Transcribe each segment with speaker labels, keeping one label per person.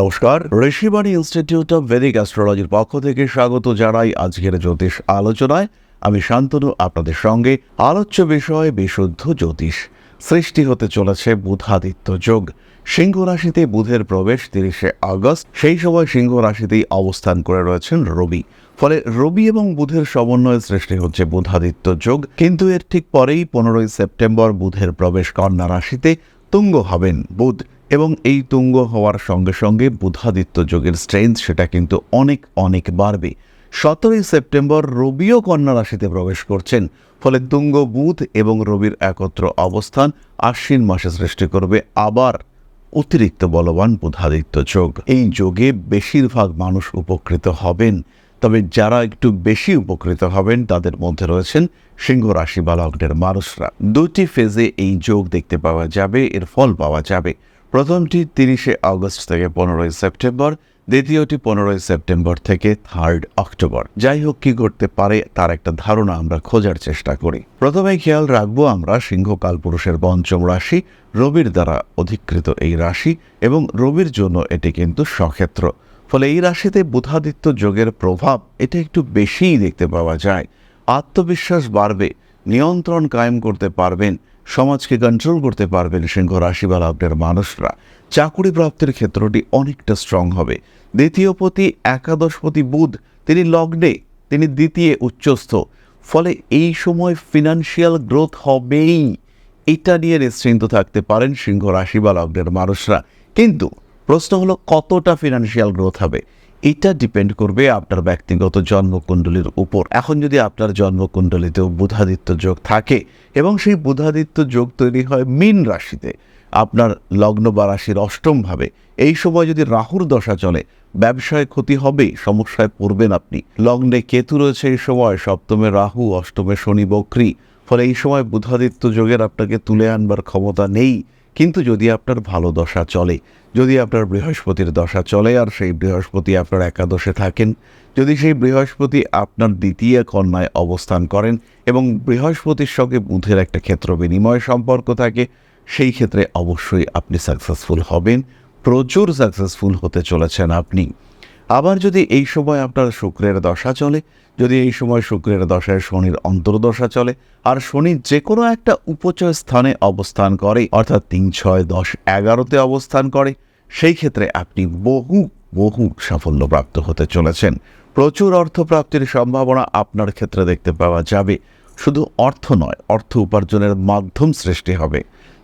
Speaker 1: নমস্কার, Rishibani institute of Vedic অ্যাস্ট্রোলজির পক্ষ থেকে স্বাগত জানাই আজকের জ্যোতিষ আলোচনায়। আমি শান্তনু, আপনাদের সঙ্গে আলোচ্য বিষয় বিশুদ্ধ জ্যোতিষ। সৃষ্টি হতে চলেছে বুধাদিত্য যোগ। সিংহ রাশিতে বুধের প্রবেশ তিরিশে আগস্ট, সেই সময় সিংহ রাশিতেই অবস্থান করে রয়েছেন রবি। ফলে রবি এবং বুধের সমন্বয়ে সৃষ্টি হচ্ছে বুধাদিত্য যোগ। কিন্তু এর ঠিক পরেই পনেরোই সেপ্টেম্বর বুধের প্রবেশ কন্যা রাশিতে তুঙ্গ হবেন বুধ। এবং এই তুঙ্গ হওয়ার সঙ্গে সঙ্গে বুধাদিত্য যোগের স্ট্রেংথ সেটা কিন্তু অনেক অনেক বাড়বে। সতেরোই সেপ্টেম্বর রবিও কন্যা রাশিতে প্রবেশ করছেন, ফলে তুঙ্গ বুধ এবং রবির একত্র অবস্থান আশ্বিন মাসে সৃষ্টি করবে আবার অতিরিক্ত বলবান বুধাদিত্য যোগ। এই যোগে বেশিরভাগ মানুষ উপকৃত হবেন, তবে যারা একটু বেশি উপকৃত হবেন তাদের মধ্যে রয়েছেন সিংহ রাশি বা লগ্নের মানুষরা। দুটি ফেজে এই যোগ দেখতে পাওয়া যাবে, এর ফল পাওয়া যাবে। প্রথমটি তিরিশে আগস্ট থেকে পনেরোই সেপ্টেম্বর, দ্বিতীয়টি পনেরোই সেপ্টেম্বর থেকে থার্ড অক্টোবর যাই হোক, কি করতে পারে তার একটা ধারণা আমরা খোঁজার চেষ্টা করি। প্রথমে খেয়াল রাখব আমরা সিংহ কালপুরুষের পঞ্চম রাশি, রবির দ্বারা অধিকৃত এই রাশি এবং রবির জন্য এটি কিন্তু সক্ষেত্র। ফলে এই রাশিতে বুধাদিত্য যোগের প্রভাব এটা একটু বেশিই দেখতে পাওয়া যায়। আত্মবিশ্বাস বাড়বে, নিয়ন্ত্রণ কায়েম করতে পারবেন সমাজকে কন্ট্রোল করতে পারবেন সিংহ রাশি মানুষরা। চাকুরি প্রাপ্তির ক্ষেত্রটি অনেকটা স্ট্রং হবে। দ্বিতীয়পতি একাদশপতি বুধ, তিনি লগ্নে, তিনি দ্বিতীয় উচ্চস্থ। ফলে এই সময় ফিনান্সিয়াল গ্রোথ হবেই। এটা নিয়ে নিশ্চিন্ত থাকতে পারেন সিংহ রাশি মানুষরা। কিন্তু প্রশ্ন হলো, কতটা ফিনান্সিয়াল গ্রোথ হবে? এটা ডিপেন্ড করবে আপনার ব্যক্তিগত জন্মকুণ্ডলীর উপর। এখন যদি আপনার জন্মকুণ্ডলীতেও বুধাদিত্য যোগ থাকে এবং সেই বুধাদিত্য যোগ তৈরি হয় মীন রাশিতে, আপনার লগ্ন বা রাশির অষ্টমভাবে এই সময় যদি রাহুর দশা চলে, ব্যবসায় ক্ষতি হবে সমস্যায় পড়বেন আপনি। লগ্নে কেতু রয়েছে এই সময়, সপ্তমে রাহু, অষ্টমে শনি বক্রী, ফলে এই সময় বুধাদিত্য যোগের আপনাকে তুলে আনবার ক্ষমতা নেই। কিন্তু যদি আপনার ভালো দশা চলে যদি আপনার বৃহস্পতির দশা চলে আর সেই বৃহস্পতি আপনার একাদশে থাকেন, যদি সেই বৃহস্পতি আপনার দ্বিতীয় কন্যায় অবস্থান করেন এবং বৃহস্পতির সঙ্গে বুধের একটা ক্ষেত্র বিনিময় সম্পর্ক থাকে, সেই ক্ষেত্রে অবশ্যই আপনি সাকসেসফুল হবেন। প্রচুর সাকসেসফুল হতে চলেছেন আপনি। আবার যদি এই সময় আপনার শুক্রের দশা চলে, যদি এই সময় শুক্রের দশায় শনির অন্তর্দশা চলে, আর শনি যে কোনো একটা উপচয় স্থানে অবস্থান করে, অর্থাৎ তিন, ছয়, দশ, এগারোতে অবস্থান করে, সেই ক্ষেত্রে আপনি বহু বহু সাফল্যপ্রাপ্ত হতে চলেছেন। প্রচুর অর্থপ্রাপ্তির সম্ভাবনা আপনার ক্ষেত্রে দেখতে পাওয়া যাবে। শুধু অর্থ নয়, অর্থ উপার্জনের মাধ্যম সৃষ্টি হবে।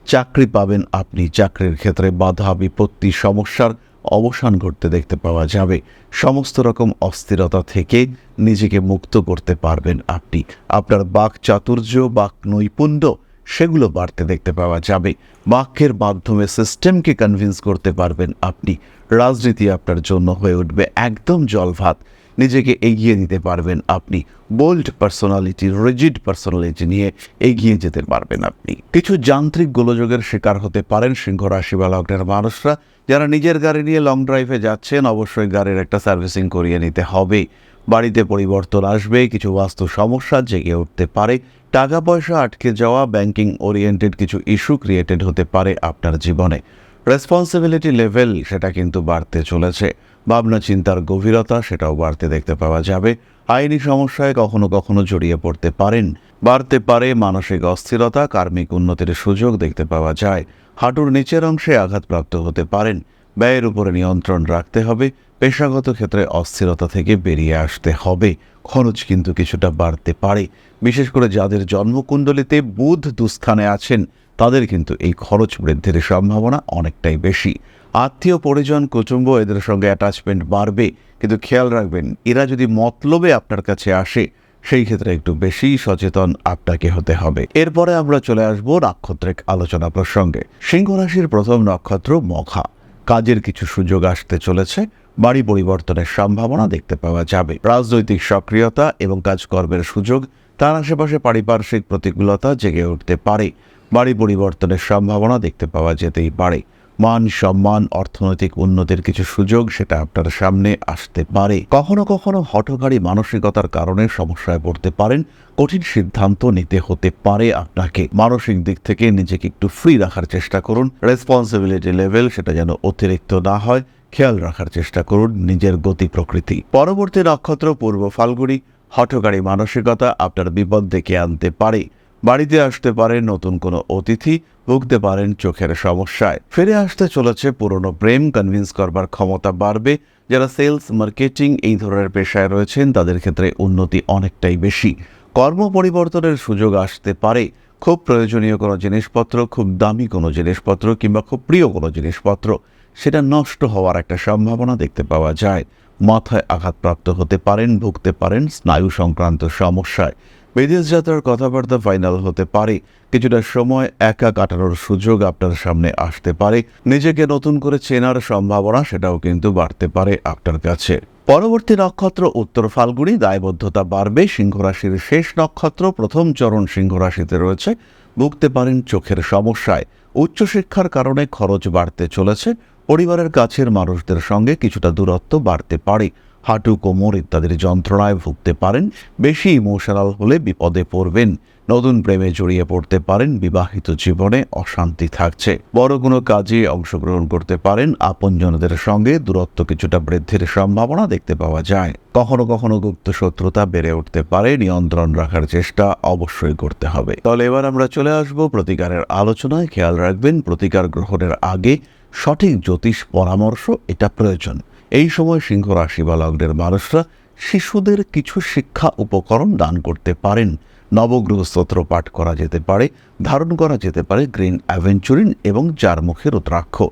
Speaker 1: চাকরি পাবেন আপনি, চাকরির ক্ষেত্রে বাধা, বিপত্তি, সমস্যার অবসান ঘটতে দেখতে পাওয়া যাবে। সমস্ত রকম অস্থিরতা থেকে নিজেকে মুক্ত করতে পারবেন আপনি। আপনার বাক চাতুর্য, বাক নৈপুণ্য, সেগুলো বাড়তে দেখতে পাওয়া যাবে। বাক্যের মাধ্যমে সিস্টেমকে কনভিন্স করতে পারবেন আপনি। রাজনীতি আপনার জন্য হয়ে উঠবে একদম জলভাত। নিজেকে এগিয়ে দিতে পারবেন আপনি। বোল্ড পার্সোনালিটি রিজিড পার্সোনালিটি নিয়ে এগিয়ে যেতে পারবেন আপনি। কিছু যান্ত্রিক গোলযোগের শিকার হতে পারেন সিংহ রাশি বা লগ্নের মানুষরা। যারা নিজের গাড়ি নিয়ে লং ড্রাইভে যাচ্ছেন, অবশ্যই গাড়ির একটা সার্ভিসিং করিয়ে নিতে হবে। বাড়িতে পরিবর্তন আসবে, কিছু বাস্তু সমস্যা জেগে উঠতে পারে। টাকা পয়সা আটকে যাওয়া ব্যাংকিং ওরিয়েন্টেড কিছু ইস্যু ক্রিয়েটেড হতে পারে আপনার জীবনে। রেসপন্সিবিলিটি লেভেল সেটা কিন্তু বাড়তে চলেছে। ভাবনা চিন্তার গভীরতা সেটাও বাড়তে দেখতে পাওয়া যাবে। আইনি সমস্যায় কখনো কখনো জড়িয়ে পড়তে পারেন। বাড়তে পারে মানসিক অস্থিরতা, কার্মিক উন্নতির সুযোগ দেখতে পাওয়া যায়। হাঁটুর নিচের অংশে আঘাতপ্রাপ্ত হতে পারেন। ব্যয়ের উপরে নিয়ন্ত্রণ রাখতে হবে। পেশাগত ক্ষেত্রে অস্থিরতা থেকে বেরিয়ে আসতে হবে। খরচ কিন্তু কিছুটা বাড়তে পারে। বিশেষ করে যাদের জন্মকুণ্ডলিতে বুধ দুস্থানে আছেন, তাদের কিন্তু এই খরচ বৃদ্ধির সম্ভাবনা অনেকটাই বেশি। আত্মীয় পরিজন, কুটুম্ব এদের সঙ্গে অ্যাটাচমেন্ট বাড়বে। কিন্তু খেয়াল রাখবেন, এরা যদি মতলবে আপনার কাছে আসে, সেই ক্ষেত্রে একটু বেশি সচেতন আপনাকে হতে হবে। এরপরে আমরা চলে আসব নাক্ষত্রিক আলোচনা প্রসঙ্গে। সিংহ রাশির প্রথম নক্ষত্র মখা কাজের কিছু সুযোগ আসতে চলেছে, বাড়ি পরিবর্তনের সম্ভাবনা দেখতে পাওয়া যাবে। রাজনৈতিক সক্রিয়তা এবং কাজকর্মের সুযোগ, তার আশেপাশে পারিপার্শ্বিক প্রতিকূলতা জেগে উঠতে পারে। বাড়ি পরিবর্তনের সম্ভাবনা দেখতে পাওয়া যেতেই পারে। মান, সম্মান, অর্থনৈতিক উন্নতির কিছু সুযোগ সেটা আপনার সামনে আসতে পারে। কখনো কখনো হঠকারী মানসিকতার কারণে সমস্যায় পড়তে পারেন। কঠিন সিদ্ধান্ত নিতে হতে পারে আপনাকে। মানসিক দিক থেকে নিজেকে একটু ফ্রি রাখার চেষ্টা করুন। রেসপন্সিবিলিটি লেভেল সেটা যেন অতিরিক্ত না হয়। খেয়াল রাখার চেষ্টা করুন নিজের গতি প্রকৃতি। পরবর্তী নক্ষত্র, পূর্ব ফাল্গুনি। হঠকারী মানসিকতা আপনার বিপদ ডেকে আনতে পারে। বাড়িতে আসতে পারে নতুন কোনো অতিথি। ভুগতে পারেন চোখের সমস্যায়। ফিরে আসতে চলেছে পুরনো প্রেম কনভিন্স করবার ক্ষমতা বাড়বে। যারা সেলস মার্কেটিং এই ধরনের পেশায় রয়েছেন, তাদের ক্ষেত্রে উন্নতি অনেকটাই বেশি। কর্ম পরিবর্তনের সুযোগ আসতে পারে। খুব প্রয়োজনীয় কোনো জিনিসপত্র, খুব দামি কোনো জিনিসপত্র কিংবা খুব প্রিয় কোনো জিনিসপত্র, সেটা নষ্ট হওয়ার একটা সম্ভাবনা দেখতে পাওয়া যায়। মাথায় আঘাতপ্রাপ্ত হতে পারেন, ভুগতে পারেন স্নায়ু সংক্রান্ত সমস্যায়। বিদেশ যাত্রার কথাবার্তা ফাইনাল হতে পারে। কিছুটা সময় একা কাটানোর সুযোগ আপনার সামনে আসতে পারে। নিজেকে নতুন করে চেনার সম্ভাবনা সেটাও কিন্তু বাড়তে পারে আপনার কাছে। পরবর্তী নক্ষত্র উত্তর ফাল্গুনি, দায়বদ্ধতা বাড়বে সিংহ রাশির শেষ নক্ষত্র প্রথম চরণ সিংহরাশিতে রয়েছে। ভুগতে পারেন চোখের সমস্যায়। উচ্চশিক্ষার কারণে খরচ বাড়তে চলেছে। পরিবারের কাছের মানুষদের সঙ্গে কিছুটা দূরত্ব বাড়তে পারে। হাঁটু কোমর ইত্যাদির যন্ত্রণায় ভুগতে পারেন, বেশি ইমোশনাল হলে বিপদে পড়বেন। নতুন প্রেমে জড়িয়ে পড়তে পারেন, বিবাহিত জীবনে অশান্তি থাকছে। বড় কোনো কাজে অংশগ্রহণ করতে পারেন, আপনজনদের সঙ্গে দূরত্ব কিছুটা বৃদ্ধির সম্ভাবনা দেখতে পাওয়া যায়। কখনো কখনো গুপ্ত শত্রুতা বেড়ে উঠতে পারে, নিয়ন্ত্রণ রাখার চেষ্টা অবশ্যই করতে হবে। তাহলে এবার আমরা চলে আসব প্রতিকারের আলোচনায়। খেয়াল রাখবেন, প্রতিকার গ্রহণের আগে সঠিক জ্যোতিষ পরামর্শ, এটা প্রয়োজন। এই সময় সিংহ রাশি বা লগ্নের মানুষরা শিশুদের কিছু শিক্ষা উপকরণ দান করতে পারেন। নবগ্রহ স্তোত্র পাঠ করা যেতে পারে, ধারণ করা যেতে পারে গ্রিন অ্যাভেঞ্চুরিন এবং চার মুখের রুদ্রাক্ষ।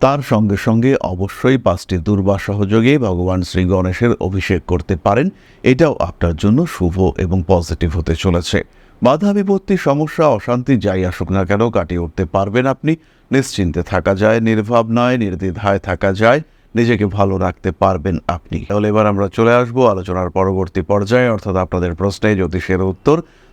Speaker 1: তার সঙ্গে সঙ্গে অবশ্যই পাঁচটি দুর্বা সহযোগে ভগবান শ্রী গণেশের অভিষেক করতে পারেন। এটাও আপনার জন্য শুভ এবং পজিটিভ হতে চলেছে। বাধা বিপত্তি, সমস্যা, অশান্তি যাই আসুক না কেন কাটিয়ে উঠতে পারবেন আপনি। নিশ্চিন্তে থাকা যায়, নির্ভাবনায়, নির্দ্বিধায় থাকা যায়। নিজেকে ভালো রাখতে পারবেন আপনি। তাহলে এবার আমরা চলে আসব আলোচনার পরবর্তী পর্যায়ে, অর্থাৎ আপনাদের প্রশ্নে জ্যোতিষের উত্তর।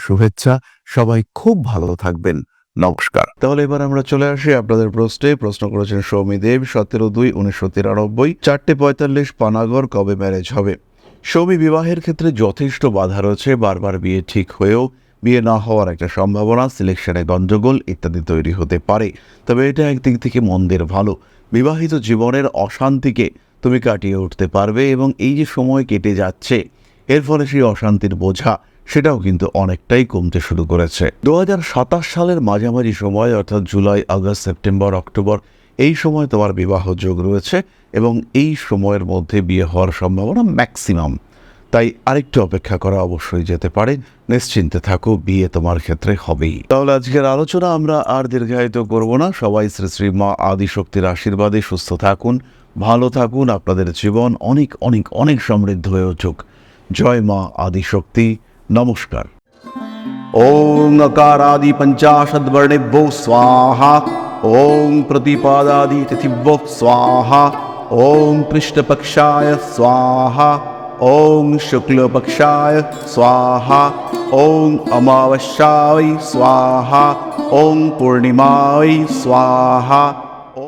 Speaker 2: শুভেচ্ছা। সবাই খুব ভালো থাকবেন। নমস্কার।
Speaker 1: তাহলে এবার আমরা চলে আসি আপনাদের প্রশ্নে। প্রশ্ন করেছেন সৌমি দেব, সতেরো দুই, উনিশশো তিরানব্বই। চারটে পঁয়তাল্লিশ, পানাগড় কবে ম্যারেজ হবে? সৌমি, বিবাহের ক্ষেত্রে যথেষ্ট বাধা রয়েছে। বারবার বিয়ে ঠিক হয়েও বিয়ে না হওয়ার একটা সম্ভাবনা, সিলেকশনে গণ্ডগোল ইত্যাদি তৈরি হতে পারে। তবে এটা একদিক থেকে মন্দের ভালো। বিবাহিত জীবনের অশান্তিকে তুমি কাটিয়ে উঠতে পারবে এবং এই যে সময় কেটে যাচ্ছে, এর ফলে সেই অশান্তির বোঝা সেটাও কিন্তু অনেকটাই কমতে শুরু করেছে। দু হাজার সাতাশ সালের মাঝামাঝি সময়, অর্থাৎ জুলাই, আগস্ট, সেপ্টেম্বর, অক্টোবর, এই সময় তোমার বিবাহ যোগ রয়েছে এবং এই সময়ের মধ্যে বিয়ে হওয়ার সম্ভাবনা ম্যাক্সিমাম তাই আরেকটু অপেক্ষা করা অবশ্যই যেতে পারে। নিশ্চিন্তে থাকো, বিয়ে তোমার ক্ষেত্রে হবেই। তাহলে আজকের আলোচনা আমরা আর দীর্ঘায়িত করব না। সবাই শ্রী শ্রী মা আদিশক্তির আশীর্বাদে সুস্থ থাকুন, ভালো থাকুন। আপনাদের জীবন অনেক অনেক অনেক সমৃদ্ধ হয়ে উঠুক। জয় মা আদিশক্তি। नमस्कार ॐ अकारादिपञ्चाशद्वर्णिभ्यौ स्वाहा ॐ प्रतिपादादितिथिभ्यौ स्वाहा ॐ कृष्णपक्षाय स्वाहा ॐ शुक्लपक्षाय स्वाहा ॐ अमावस्याय स्वाहा ॐ पूर्णिमा वै स्वाहा